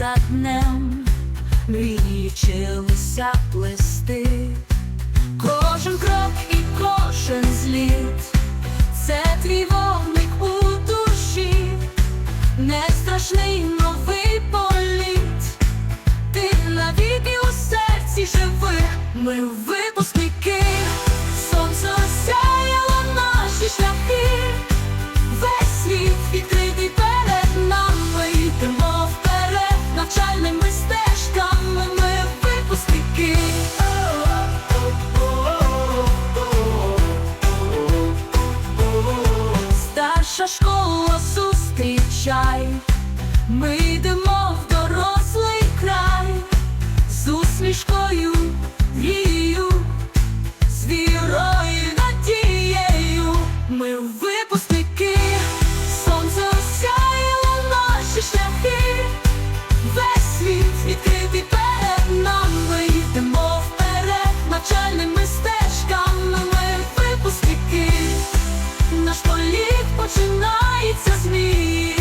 за днем мріючилися плести, кожен крок і кожен зліт, це твій вогник у душі, не страшний новий політ, ти навіки у серці живих, ми випускники, сонце осяє. Наша школа зустрічай, ми йдемо. tonight, it's just me.